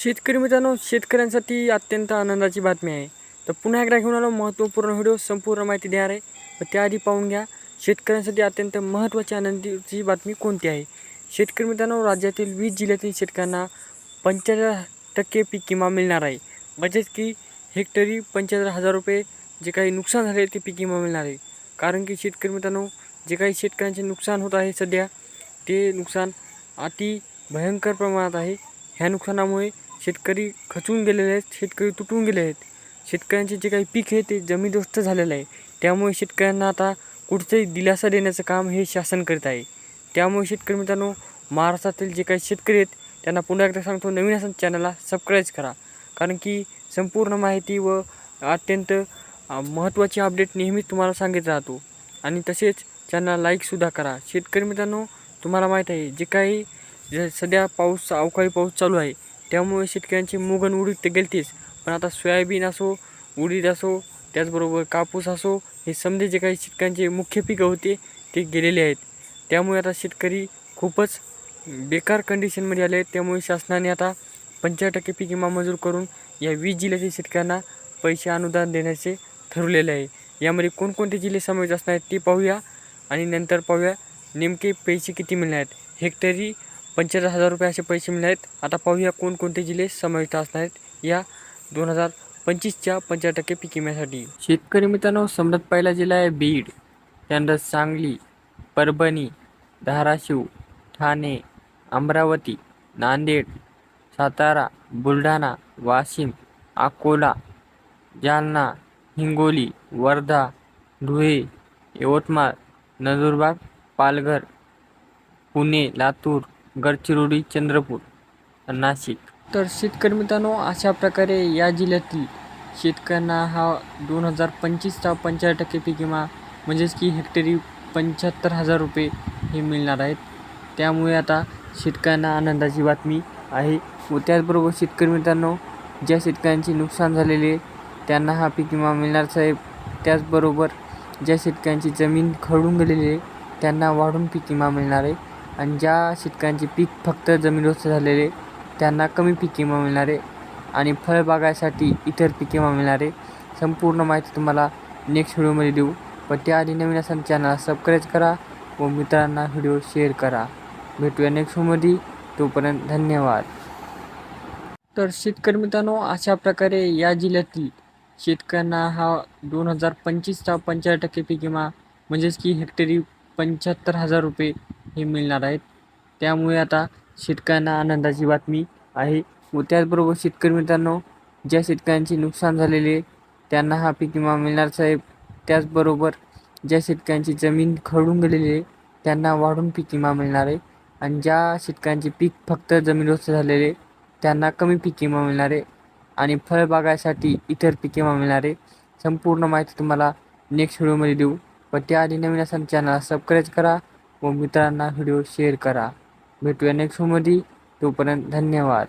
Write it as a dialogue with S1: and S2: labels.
S1: शेतकरी मित्रांनो शेतकऱ्यांसाठी अत्यंत आनंदाची बातमी आहे. तर पुन्हा एकदा घेऊन आलो महत्त्वपूर्ण व्हिडिओ संपूर्ण माहिती देणार आहे. व त्याआधी पाहून घ्या शेतकऱ्यांसाठी अत्यंत महत्त्वाची आनंदीची बातमी कोणती आहे? शेतकरी मित्रांनो राज्यातील वीस जिल्ह्यातील शेतकऱ्यांना पंच्याहत्तर टक्के पीक विमा मिळणार आहे. म्हणजेच की हेक्टरी पंच्याहत्तर हजार रुपये जे काही नुकसान झाले ते पीक विमा मिळणार आहे. कारण की शेतकरी मित्रांनो जे काही शेतकऱ्यांचे नुकसान होत आहे सध्या ते नुकसान अति भयंकर प्रमाणात आहे. ह्या नुकसानामुळे शेतकरी खचून गेलेले आहेत शेतकरी तुटून गेले आहेत. शेतकऱ्यांचे जे काही पीक आहे ते जमीनदोस्त झालेलं आहे. त्यामुळे शेतकऱ्यांना आता कुठचंही दिलासा देण्याचं काम हे शासन करीत आहे. त्यामुळे शेतकरी मित्रांनो महाराष्ट्रातील जे काही शेतकरी आहेत त्यांना पुन्हा एकदा सांगतो नवीन असं चॅनलला सबस्क्राईब करा. कारण की संपूर्ण माहिती व अत्यंत महत्त्वाची अपडेट नेहमीच तुम्हाला सांगित राहतो आणि तसेच त्यांना लाईकसुद्धा करा. शेतकरी मित्रांनो तुम्हाला माहीत आहे जे काही सध्या पाऊस अवकाळी पाऊस चालू आहे त्यामुळे शेतकऱ्यांची मुगन उडीद तर गेलतीच. पण आता सोयाबीन असो उडीद असो त्याचबरोबर कापूस असो हे समजे जे काही शेतकऱ्यांचे मुख्य पिकं होते ते गेलेले आहेत. त्यामुळे आता शेतकरी खूपच बेकार कंडिशनमध्ये आले आहेत. त्यामुळे शासनाने आता पंच्याहत्तर टक्के पीक विमा मंजूर करून या वीस जिल्ह्यातील शेतकऱ्यांना पैसे अनुदान देण्याचे ठरवलेले आहे. यामध्ये कोणकोणते जिल्हे समावेश असणार आहेत ते पाहूया आणि नंतर पाहूया नेमके पैसे किती मिळणार आहेत. हेक्टरी पंचेचाळीस हजार रुपये असे पैसे मिळणार आहेत. आता पाहूया कोणकोणते जिल्हे समाविष्ट असणार आहेत. या दोन हजार पंचवीसच्या पंच्याहत्तर टक्के पीक विम्यासाठी. शेतकरी मित्रांनो समृद्ध पहिला जिल्हा आहे बीड. त्यानंतर सांगली परभणी धाराशिव ठाणे अमरावती नांदेड सातारा बुलढाणा वाशिम अकोला जालना हिंगोली वर्धा धुळे यवतमाळ नंदुरबार पालघर पुणे लातूर गडचिरोली चंद्रपूर नाशिक. तर शेतकरी मित्रांनो अशा प्रकारे या जिल्ह्यातील शेतकऱ्यांना हा दोन हजार पंचवीसचा पंच्याहत्तर टक्के पीक विमा म्हणजेच की हेक्टरी पंच्याहत्तर हजार रुपये हे मिळणार आहेत. त्यामुळे आता शेतकऱ्यांना आनंदाची बातमी आहे. व त्याचबरोबर शेतकरी मित्रांनो ज्या शेतकऱ्यांचे नुकसान झालेले त्यांना हा पीक विमा मिळणार साहेब. त्याचबरोबर ज्या शेतकऱ्यांची जमीन खरडून गेलेली आहे त्यांना वाढून पीक विमा मिळणार आहे. आणि ज्या शेतकऱ्यांचे पीक फक्त जमीनदोस्त झालेले त्यांना कमी पिके मिळणारे आणि फळबागासाठी इतर पिके मिळणारे संपूर्ण माहिती तुम्हाला नेक्स्ट व्हिडिओमध्ये देऊ. पण त्याआधी नवीन असाल चॅनल सबस्क्राईब करा व मित्रांना व्हिडिओ शेअर करा. भेटूया नेक्स्ट व्हिडिओमध्ये तोपर्यंत धन्यवाद. तर शेतकरी मित्रांनो अशा प्रकारे या जिल्ह्यातील शेतकऱ्यांना हा दोन हजार पंचवीसचा पंच्याहत्तर टक्के पीक विमा म्हणजेच की हेक्टरी पंच्याहत्तर हजार रुपये हे मिळणार आहेत. त्यामुळे आता शेतकऱ्यांना आनंदाची बातमी आहे. व त्याचबरोबर शेतकरी मित्रांनो ज्या शेतकऱ्यांचे नुकसान झालेले त्यांना हा पीक विमा मिळणार साहेब. त्याचबरोबर ज्या शेतकऱ्यांची जमीन खरडून गेलेली आहे त्यांना वाढून पीक विमा मिळणार आहे. आणि ज्या शेतकऱ्यांचे पीक फक्त जमीनदोस्त झालेले त्यांना कमी पीक विमा मिळणार आहे. आणि फळबागासाठी इतर पीक विमा मिळणार आहे. संपूर्ण माहिती तुम्हाला नेक्स्ट व्हिडिओमध्ये देऊ. पण त्याआधी नवीन असाल चॅनल सबस्क्राईब करा. व मित्रांना व्हिडिओ शेअर करा. भेटूया नेक्स्ट व्हिडिओमध्ये तोपर्यंत धन्यवाद.